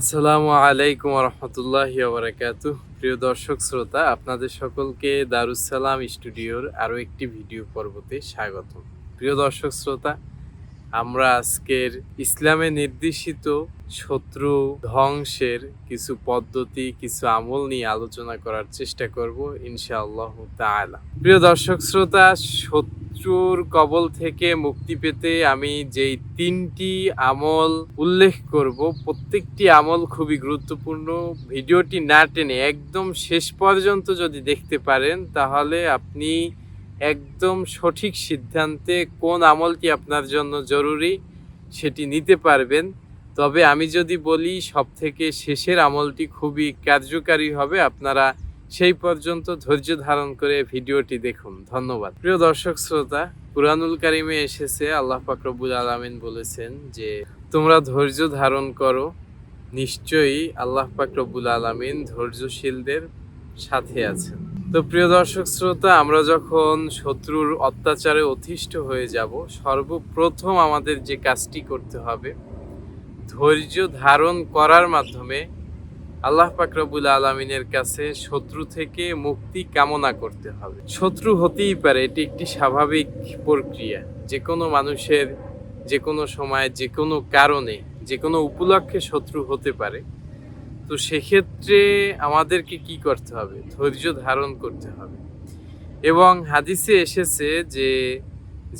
আসসালামু আলাইকুম রহমতুল্লাহ বারাকাতু প্রিয় দর্শক শ্রোতা, আপনাদের সকলকে দারুসালাম স্টুডিওর আরও একটি ভিডিও পর্বতে স্বাগত প্রিয় দর্শক শ্রোতা, আমরা আজকের ইসলামে নির্দেশিত শত্রু ধ্বংসের কিছু পদ্ধতি, কিছু আমল নিয়ে আলোচনা করার চেষ্টা করব ইনশাআল্লাহ তাআলা। প্রিয় দর্শক শ্রোতা শত্রুর কবল থেকে মুক্তি পেতে আমি যেই তিনটি আমল উল্লেখ করব, প্রত্যেকটি আমল খুবই গুরুত্বপূর্ণ। ভিডিওটি না টেনে একদম শেষ পর্যন্ত যদি দেখতে পারেন, তাহলে আপনি একদম সঠিক সিদ্ধান্তে কোন আমলটি আপনার জন্য জরুরি সেটি নিতে পারবেন। তবে আমি যদি বলি সব থেকে শেষের আমলটি খুবই কার্যকারী হবে। আপনারা সেই পর্যন্ত ধৈর্য ধারণ করে ভিডিওটি দেখুন। ধন্যবাদ। প্রিয় দর্শক শ্রোতা, কুরআনুল কারিমে এসেছে আল্লাহ ফাকরবুল আলামিন বলেছেন যে, তোমরা ধৈর্য ধারণ করো, নিশ্চয়ই আল্লাহ ফাকরবুল আলামিন ধৈর্যশীলদের সাথে আছেন। তো প্রিয় দর্শক শ্রোতা, আমরা যখন শত্রুর অত্যাচারে অতিষ্ঠ হয়ে যাব, সর্বপ্রথম আমাদের যে কাজটি করতে হবে, ধৈর্য ধারণ করার মাধ্যমে আল্লাহ পাকরবুল আলমিনের কাছে শত্রু থেকে মুক্তি কামনা করতে হবে। শত্রু হতেই পারে, এটি একটি স্বাভাবিক প্রক্রিয়া। যে কোনো মানুষের যে কোনো সময় যে কোনো কারণে যে কোনো উপলক্ষে শত্রু হতে পারে। তো সেক্ষেত্রে আমাদেরকে কি করতে হবে? ধৈর্য ধারণ করতে হবে। এবং হাদিসে এসেছে যে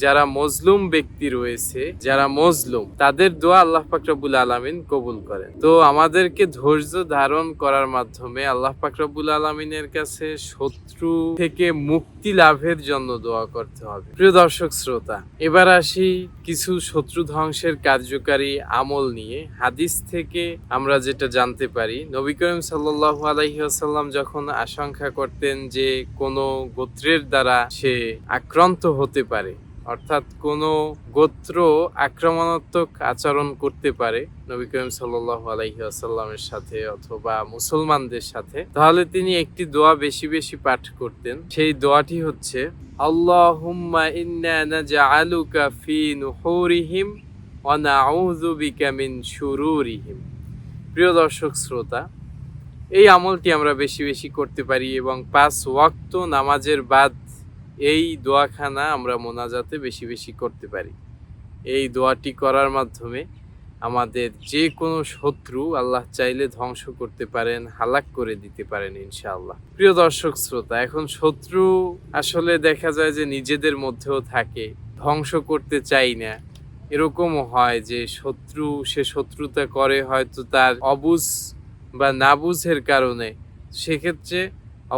যারা মজলুম ব্যক্তি রয়েছে, যারা মজলুম, তাদের দোয়া আল্লাহ পাকরাবুল আলমিন কবুল করেন। তো আমাদেরকে ধৈর্য ধারণ করার মাধ্যমে আল্লাহ পাকরাবুল আলমিনের কাছে শত্রু থেকে মুক্তি লাভের জন্য দোয়া করতে হবে। প্রিয় দর্শক শ্রোতা, এবার আসি কিছু শত্রু ধ্বংসের কার্যকারী আমল নিয়ে। হাদিস থেকে আমরা যেটা জানতে পারি, নবী করিম সাল্লাহ আলাইসাল্লাম যখন আশঙ্কা করতেন যে কোনো গোত্রের দ্বারা সে আক্রান্ত হতে পারে অর্থাৎ কোনো গোত্র আক্রমণাত্মক আচরণ করতে পারে নবী করিম সাল্লাহ আলাইসাল্লামের সাথে অথবা মুসলমানদের সাথে, তাহলে তিনি একটি দোয়া বেশি বেশি পাঠ করতেন। সেই দোয়াটি হচ্ছে প্রিয় দর্শক শ্রোতা, এই আমলটি আমরা বেশি বেশি করতে পারি এবং পাঁচ ওয়াক্ত নামাজের বাদ এই দোয়াখানা আমরা মোনাজাতে বেশি বেশি করতে পারি। এই দোয়াটি করার মাধ্যমে আমাদের যে কোনো শত্রু আল্লাহ চাইলে ধ্বংস করতে পারেন, হালাক করে দিতে পারেন ইনশাআল্লাহ। প্রিয় দর্শক শ্রোতা, এখন শত্রু আসলে দেখা যায় যে নিজেদের মধ্যেও থাকে, ধ্বংস করতে চাই না। এরকমও হয় যে শত্রু, সে শত্রুতা করে হয়তো তার অবুঝ বা নাবুঝের কারণে। সেক্ষেত্রে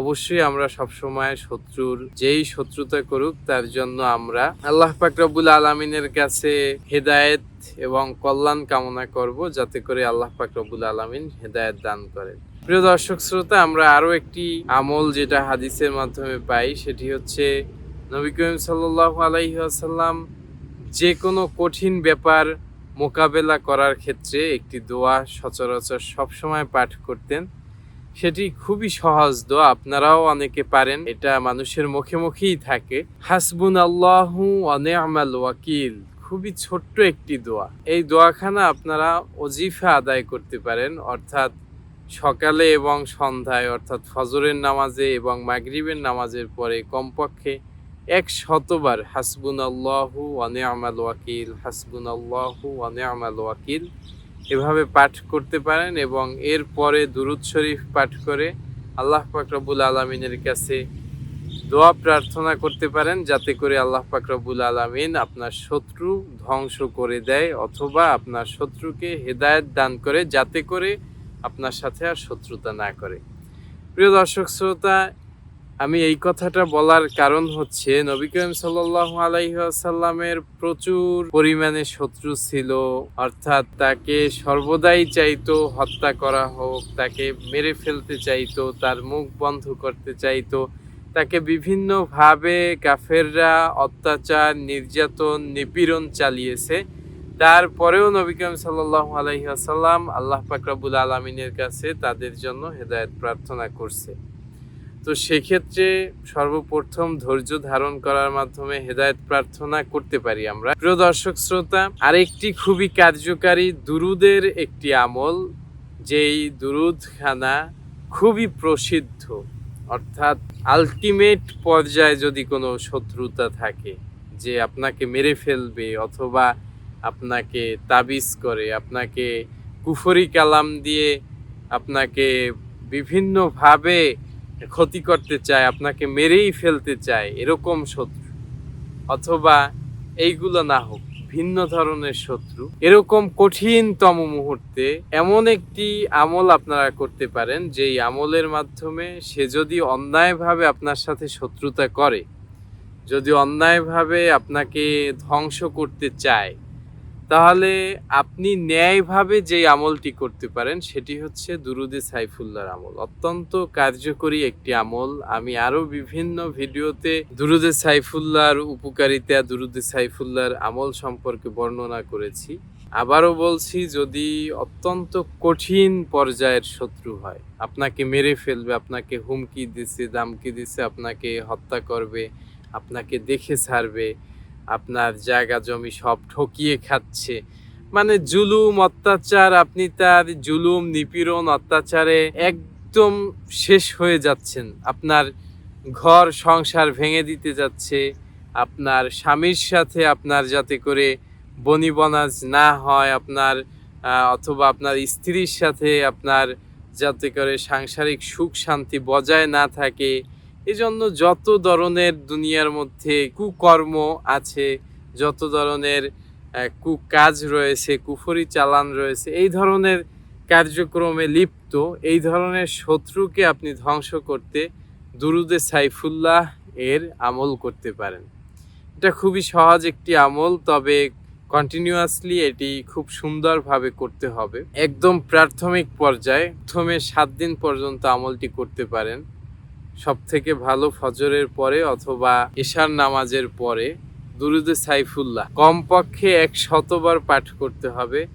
অবশ্যই আমরা সবসময় শত্রুর, যেই শত্রুতা করুক, তার জন্য আমরা আল্লাহ পাক রব্বুল আলমিনের কাছে হেদায়েত এবং কল্যাণ কামনা করব, যাতে করে আল্লাহ পাক রব্বুল আলমিন হেদায়েত দান করেন। প্রিয় দর্শক শ্রোতা, আমরা আরও একটি আমল যেটা হাদিসের মাধ্যমে পাই, সেটি হচ্ছে নবী করিম সাল্লাহ আলাইসাল্লাম যে কোনো কঠিন ব্যাপার মোকাবেলা করার ক্ষেত্রে একটি দোয়া সচরাচর সবসময় পাঠ করতেন। সেটি খুবই সহজ দোয়া। আপনারাও অনেকে পারেন, এটা মানুষের মুখে মুখেই থাকে। হাসবুন আল্লাহু অনেআমাল ওয়াকিল। খুবই ছোট্ট একটি দোয়া। এই দোয়াখানা আপনারা অজিফা আদায় করতে পারেন, অর্থাৎ সকালে এবং সন্ধ্যায়, অর্থাৎ ফজরের নামাজে এবং মাগরিবের নামাজের পরে কমপক্ষে এক শতবার হাসবুন আল্লাহু অনেআমাল ওয়াকিল হাসবুন আল্লাহু অনেআমাল ওয়াকিল এভাবে পাঠ করতে পারেন এবং এর পরে দুরুদ শরীফ পাঠ করে আল্লাহ পাক রব্বুল আলমিনের কাছে দোয়া প্রার্থনা করতে পারেন, যাতে করে আল্লাহ পাক রব্বুল আলমিন আপনার শত্রু ধ্বংস করে দেয় অথবা আপনার শত্রুকে হেদায়ত দান করে, যাতে করে আপনার সাথে আর শত্রুতা না করে। প্রিয় দর্শক, শ্রোতা আমি এই কথাটা বলার কারণ হচ্ছে, নবী করিম সাল্লাহ আলাইসাল্লামের প্রচুর পরিমাণে শত্রু ছিল। অর্থাৎ তাকে সর্বদাই চাইতো হত্যা করা হোক, তাকে মেরে ফেলতে চাইতো, তার মুখ বন্ধ করতে চাইতো। তাকে বিভিন্নভাবে কাফেররা অত্যাচার, নির্যাতন, নিপীড়ন চালিয়েছে। তারপরেও নবী করিম সাল্লাহ আলাইসাল্লাম আল্লাহ পাকরাবুল আলমিনের কাছে তাদের জন্য হেদায়ত প্রার্থনা করছে। তো সেক্ষেত্রে সর্বপ্রথম ধৈর্য ধারণ করার মাধ্যমে হেদায়েত প্রার্থনা করতে পারি আমরা। প্রিয় দর্শক শ্রোতা, আরেকটি খুবই কার্যকারী দুরুদের একটি আমল, যেই দুরুদখানা খুবই প্রসিদ্ধ। অর্থাৎ আলটিমেট পর্যায়ে যদি কোনো শত্রুতা থাকে, যে আপনাকে মেরে ফেলবে অথবা আপনাকে তাবিজ করে, আপনাকে কুফরি কালাম দিয়ে আপনাকে বিভিন্নভাবে ক্ষতি করতে চায়, আপনাকে মেরেই ফেলতে চায়, এরকম শত্রু। অথবা এইগুলো না হোক, ভিন্ন ধরনের শত্রু। এরকম কঠিনতম মুহূর্তে এমন একটি আমল আপনারা করতে পারেন, যেই আমলের মাধ্যমে সে যদি অন্যায়ভাবে আপনার সাথে শত্রুতা করে, যদি অন্যায়ভাবে আপনাকে ধ্বংস করতে চায় তাহলে আপনি ন্যায়ভাবে যে আমলটি করতে পারেন, সেটি হচ্ছে দুরুদে সাইফুল্লাহর আমল। অত্যন্ত কার্যকরী একটি আমল। আমি আরও বিভিন্ন ভিডিওতে দুরুদে সাইফুল্লাহর উপকারিতা, দুরুদে সাইফুল্লাহর আমল সম্পর্কে বর্ণনা করেছি। আবারও বলছি, যদি অত্যন্ত কঠিন পর্যায়ের শত্রু হয়, আপনাকে মেরে ফেলবে, আপনাকে হুমকি দিছে, দামকি দিছে, আপনাকে হত্যা করবে, আপনাকে দেখে ছাড়বে আপনার জায়গা জমি সব ঠকিয়ে খাচ্ছে। মানে জুলুম, অত্যাচার, আপনি তার জুলুম, নিপীড়ন, অত্যাচারে একদম শেষ হয়ে যাচ্ছেন। আপনার ঘর, সংসার ভেঙে দিতে যাচ্ছে। আপনার স্বামীর সাথে আপনার যাতে করে বনিবনাজ না হয়, আপনার অথবা আপনার স্ত্রীর সাথে আপনার যাতে করে সাংসারিক সুখ শান্তি বজায় না থাকে। এজন্য যত ধরনের দুনিয়ার মধ্যে কুকর্ম আছে, যত ধরনের কুকাজ রয়েছে কুফরি চালান রয়েছে, এই ধরনের কার্যক্রমে লিপ্ত, এই ধরনের শত্রুকে আপনি ধ্বংস করতে দুরুদে সাইফুল্লাহ এর আমল করতে পারেন। এটা খুবই সহজ একটি আমল, তবে কন্টিনিউয়াসলি এটি খুব সুন্দরভাবে করতে হবে। একদম প্রাথমিক পর্যায়ে প্রথমে সাত দিন পর্যন্ত আমলটি করতে পারেন। সব থেকে ভালো ফজরের পরে অথবা এশার নামাজের পরে, দুরুদে সাইফুল্লাহ। কমপক্ষে এক শতবার পাঠ করতে হবে।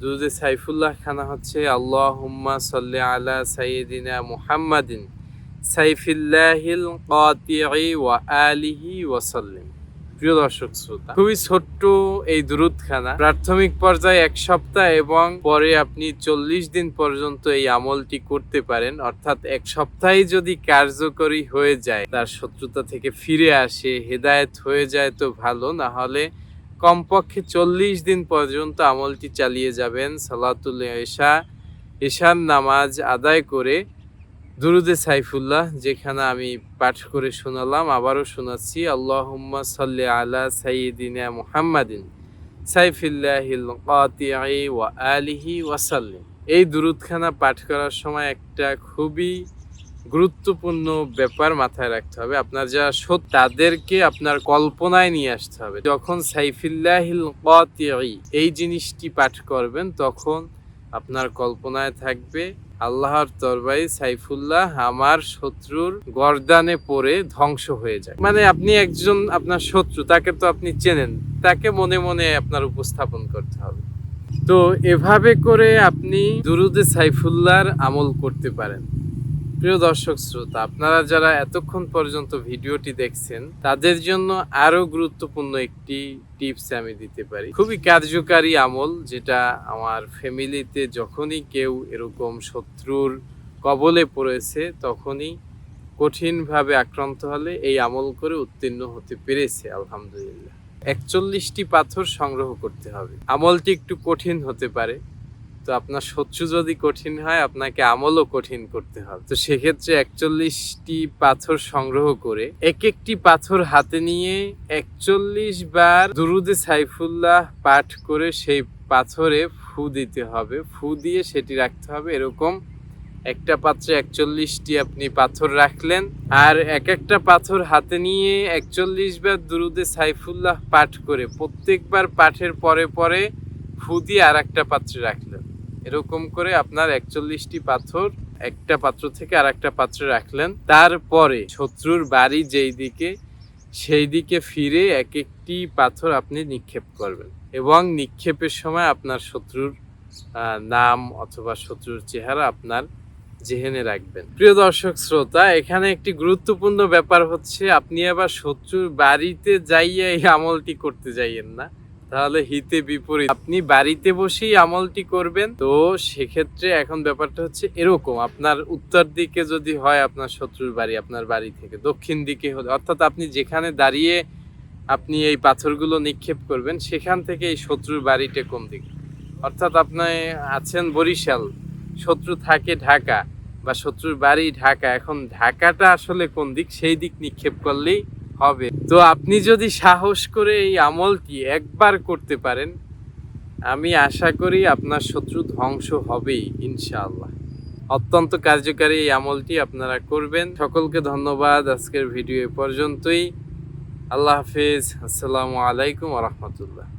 দুরুদে সাইফুল্লাহ খানা হচ্ছে আল্লাহ হুম্মা সাল্লি আলা সাইয়েদিনা মুহাম্মাদিন সাইফিল্লাহিল কাতিঈ ওয়া আলিহি ওয়াসাল্লিম। প্রিয় দর্শক শ্রোতা, খুবই ছোট্ট এই দুরুদখানা। প্রাথমিক পর্যায়ে এক সপ্তাহ এবং পরে আপনি চল্লিশ দিন পর্যন্ত এই আমলটি করতে পারেন। অর্থাৎ এক সপ্তাহে যদি কার্যকরী হয়ে যায়, তার শত্রুতা থেকে ফিরে আসে, হেদায়েত হয়ে যায় তো ভালো। না হলে কমপক্ষে চল্লিশ দিন পর্যন্ত আমলটি চালিয়ে যাবেন সালাতুল এশা, এশার নামাজ আদায় করে দুরুদে সাইফুল্লাহ, যেখানে আমি পাঠ করে শোনালাম, আবারও শোনাচ্ছি, আল্লাহুম্মা সাল্লি আলা সাইয়্যিদিনা মুহাম্মাদিন, সাইফিল্লাহিল কাতিঈ ওয়া আলিহি ওয়াসাল্লিম। এই দুরুদখানা পাঠ করার সময় একটা খুবই গুরুত্বপূর্ণ ব্যাপার মাথায় রাখতে হবে। আপনার যারা সৎ তাদেরকে আপনার কল্পনায় নিয়ে আসতে হবে। যখন সাইফিল্লাহিল কাতিঈ এই জিনিসটি পাঠ করবেন, তখন আপনার কল্পনায় থাকবে আল্লাহর তরবাই সাইফুল্লাহ আমার শত্রুর গর্দানে পড়ে ধ্বংস হয়ে যায়। মানে আপনি একজন আপনার শত্রু, তাকে তো আপনি চেনেন, তাকে মনে মনে আপনার উপস্থাপন করতে হবে। তো এভাবে করে আপনি দুরুদে সাইফুল্লাহর আমল করতে পারেন। প্রিয় দর্শক শ্রোতা, আপনারা যারা এতক্ষণ পর্যন্ত ভিডিওটি দেখছেন, তাদের জন্য আরও গুরুত্বপূর্ণ একটি টিপস আমি দিতে পারি। খুবই কার্যকারী আমল যেটা আমার ফ্যামিলিতে যখনই কেউ এরকম শত্রুর কবলে পড়েছে, তখনই কঠিনভাবে আক্রান্ত হলে এই আমল করে উত্তীর্ণ হতে পেরেছে, আলহামদুলিল্লাহ। একচল্লিশটি পাথর সংগ্রহ করতে হবে। আমলটি একটু কঠিন হতে পারে তো আপনার শত্রু যদি কঠিন হয়, আপনাকে আমলও কঠিন করতে হবে। তো সেক্ষেত্রে একচল্লিশটি পাথর সংগ্রহ করে এক একটি পাথর হাতে নিয়ে একচল্লিশ বার দুরুদে সাইফুল্লাহ পাঠ করে সেই পাথরে ফু দিতে হবে। ফু দিয়ে সেটি রাখতে হবে। এরকম একটা পাত্রে একচল্লিশটি আপনি পাথর রাখলেন আর এক একটা পাথর হাতে নিয়ে একচল্লিশ বার দুরুদে সাইফুল্লাহ পাঠ করে প্রত্যেকবার পাঠের পরে পরে ফু দিয়ে আর একটা পাত্রে রাখলেন। এরকম করে আপনার একচল্লিশটি পাথর একটা পাত্র থেকে আর একটা পাত্রে রাখলেন। তারপরে শত্রুর বাড়ি যেই দিকে, সেই দিকে ফিরে এক একটি পাথর আপনি নিক্ষেপ করবেন এবং নিক্ষেপের সময় আপনার শত্রুর নাম অথবা শত্রুর চেহারা আপনার জেহেনে রাখবেন। প্রিয় দর্শক, শ্রোতা, এখানে একটি গুরুত্বপূর্ণ ব্যাপার হচ্ছে, আপনি আবার শত্রুর বাড়িতে যাইয়া এই আমলটি করতে যাইয়েন না। তাহলে হিতে বিপরীত। আপনি বাড়িতে বসেই আমলটি করবেন, তো সেক্ষেত্রে এখন ব্যাপারটা হচ্ছে এরকম। আপনার উত্তর দিকে যদি হয় আপনার শত্রুর বাড়ি, আপনার বাড়ি থেকে, দক্ষিণ দিকে হলে, অর্থাৎ আপনি যেখানে দাঁড়িয়ে আপনি এই পাথরগুলো নিক্ষেপ করবেন, সেখান থেকে এই শত্রুর বাড়িটা কোন দিকে? অর্থাৎ আপনি আছেন বরিশাল, শত্রু থাকে ঢাকা, বা শত্রুর বাড়ি ঢাকা। এখন ঢাকাটা আসলে কোন দিক? সেই দিক নিক্ষেপ করলেই হবে। তো আপনি যদি সাহস করে এই আমলটি একবার করতে পারেন, আমি আশা করি আপনার শত্রু ধ্বংস হবেই, ইনশাআল্লাহ। অত্যন্ত কার্যকারী এই আমলটি আপনারা করবেন। সকলকে ধন্যবাদ আজকের ভিডিও এ পর্যন্তই। আল্লাহ হাফিজ। আসসালামু আলাইকুম রহমতুল্লাহ।